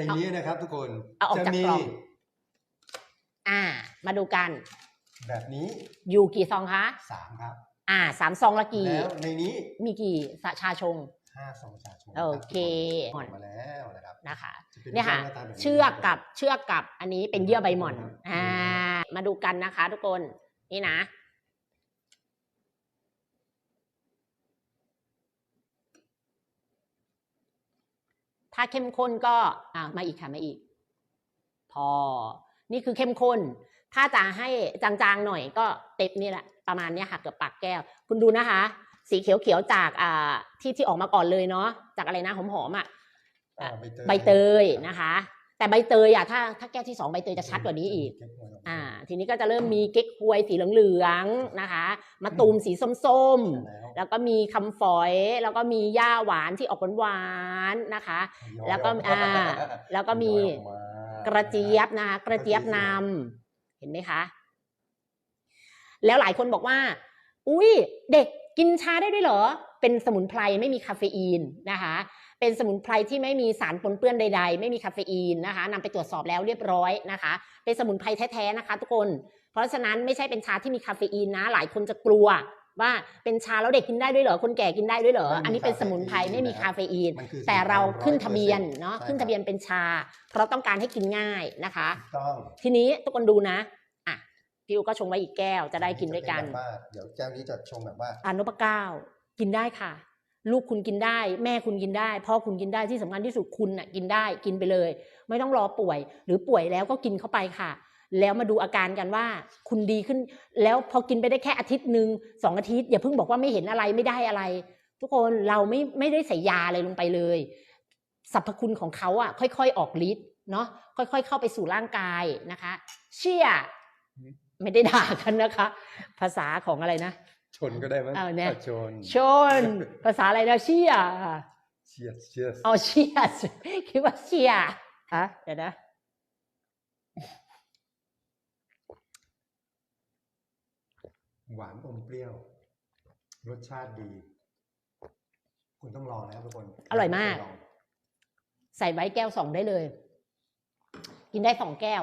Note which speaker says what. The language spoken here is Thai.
Speaker 1: อย่างนี้นะครับ ทุกคน
Speaker 2: เอาออก
Speaker 1: จะ
Speaker 2: จาก
Speaker 1: มี
Speaker 2: กล่อง อ่า มาดูกัน
Speaker 1: แบบนี้
Speaker 2: อยู่กี่ซองคะ
Speaker 1: สามครับ
Speaker 2: อ่าสามซองละกี่
Speaker 1: แล้วในนี้
Speaker 2: มีกี่สชาชง
Speaker 1: ห้าซองชาชง
Speaker 2: โอเค
Speaker 1: ออกมาแล้วนะครับ
Speaker 2: นะคะ
Speaker 1: จะป็
Speaker 2: เนี่ยค่ะ
Speaker 1: หาตาแบบนี้
Speaker 2: เชือกกับเชือกกับอันนี้เป็นเยื่อใบหม่อน อ่า มาดูกันนะคะทุกคน นี่นะ ถ้าเข้มข้นก็อ่ามาอีกค่ะมาอีก พอ นี่คือเข้มข้น ถ้าจะให้จางๆหน่อยก็เต็บนี่แหละ ประมาณเนี้ยค่ะเกือบปากแก้ว คุณดูนะคะ สีเขียวๆจากอ่าที่ที่ออกมาก่อนเลยเนาะจากอะไรนะหอมๆอะ
Speaker 1: อ่าใบเตย
Speaker 2: ใบเตยนะคะ แต่ใบเตยอะถ้าถ้าแก้วที่สองใบเตยจะชัดกว่านี้อีก อ่า ทีนี้ก็จะเริ่มมีเก๊กฮวยสีเหลืองๆนะคะมะตูมสีส้มๆ แล้วก็มีคำฝอย แล้วก็มีย่าหวานที่ออกหวานๆนะคะ แล้วก็อ่าแล้วก็มีกระเจี๊ยบนะคะกระเจี๊ยบนำเห็นไหมคะ แล้วหลายคนบอกว่า อุ้ยเด็ก กินชาได้ด้วยเหรอ เป็นสมุนไพรไม่มีคาเฟอีนนะคะ เป็นสมุนไพรที่ไม่มีสารปนเปื้อนใด ๆ ไม่มีคาเฟอีนนะคะนำไปตรวจสอบแล้วเรียบร้อยนะคะ เป็นสมุนไพรแท้ๆนะคะ ทุกคน เพราะฉะนั้นไม่ใช่เป็นชาที่มีคาเฟอีนนะ หลายคนจะกลัวว่าเป็นชาแล้วเด็กกินได้ด้วยเหรอ คนแก่กินได้ด้วยเหรอ อันนี้เป็นสมุนไพรไม่มีคาเฟอีน
Speaker 1: มันคือ
Speaker 2: แต่เราขึ้นทะเบียน
Speaker 1: 100%
Speaker 2: เนาะ
Speaker 1: ใช่
Speaker 2: ขึ้นทะเบียนเป็นชา เพราะต้องการให้กินง่ายนะคะ
Speaker 1: ถูกต้อง
Speaker 2: ทีนี้ทุกคนดูนะอะ พี่อูก็ชงไว้อีกแก้วจะได้กินด้วยกัน
Speaker 1: จะเป็แบบว่าเดี๋ยวแก้วนี้จะชงแบบว่า
Speaker 2: อนุปเก้ากินได้ค่ะ ลูกคุณกินได้ แม่คุณกินได้พ่อคุณกินได้ที่สำคัญที่สุดคุณน่ะกินได้กินไปเลย ไม่ต้องรอป่วย หรือป่วยแล้วก็กินเข้าไปค่ะ แล้วมาดูอาการกันว่าคุณดีขึ้น แล้วพอกินไปได้แค่อาทิตย์หนึ่งสองอาทิตย์อย่าเพิ่งบอกว่าไม่เห็นอะไรไม่ได้อะไร ทุกคนเราไม่ไม่ได้ใส่ยาอะไรลงไปเลยสรรพคุณของเขาอะค่อย ๆ ออกฤทธิ์เนาะค่อย ๆ เข้าไปสู่ร่างกายนะคะ เชื่อ ไม่ได้ด่ากันนะคะ ภาษาของอะไรนะ
Speaker 1: ชนก็ได้ไหม
Speaker 2: เอาเนี่ย
Speaker 1: ชน
Speaker 2: ชน ภาษาอะไรนะเชีย
Speaker 1: เชียร์เชียร์
Speaker 2: เอาเชียคิดว่าเชียฮะเดี๋ยวนะ
Speaker 1: หวานอมเปรี้ยว รสชาติดี คุณต้องลองนะครับทุกคน
Speaker 2: อร่อยมาก
Speaker 1: ลง
Speaker 2: ใส่ไว้แก้วสองได้เลย กินได้สองแก้ว